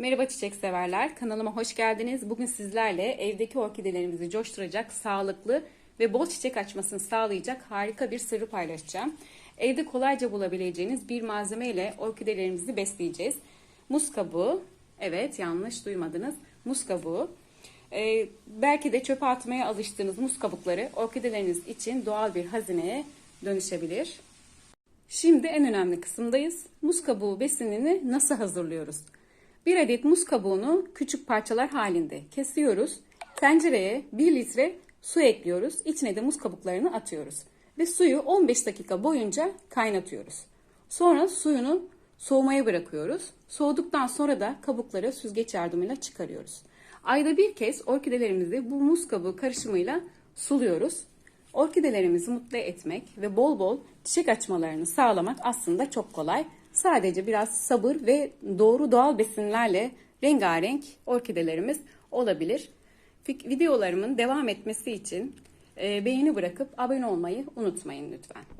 Merhaba çiçek severler. Kanalıma hoş geldiniz. Bugün sizlerle evdeki orkidelerimizi coşturacak, sağlıklı ve bol çiçek açmasını sağlayacak harika bir sırrı paylaşacağım. Evde kolayca bulabileceğiniz bir malzeme ile orkidelerimizi besleyeceğiz. Muz kabuğu, evet yanlış duymadınız. Muz kabuğu. Ee, belki de çöpe atmaya alıştığınız muz kabukları orkideleriniz için doğal bir hazineye dönüşebilir. Şimdi en önemli kısımdayız. Muz kabuğu besinini nasıl hazırlıyoruz? Bir adet muz kabuğunu küçük parçalar halinde kesiyoruz. Tencereye 1 litre su ekliyoruz. İçine de muz kabuklarını atıyoruz. Ve suyu 15 dakika boyunca kaynatıyoruz. Sonra suyunu soğumaya bırakıyoruz. Soğuduktan sonra da kabukları süzgeç yardımıyla çıkarıyoruz. Ayda bir kez orkidelerimizi bu muz kabuğu karışımıyla suluyoruz. Orkidelerimizi mutlu etmek ve bol bol çiçek açmalarını sağlamak aslında çok kolay. Sadece biraz sabır ve doğru doğal besinlerle rengarenk orkidelerimiz olabilir. Videolarımın devam etmesi için e, beğeni bırakıp abone olmayı unutmayın lütfen.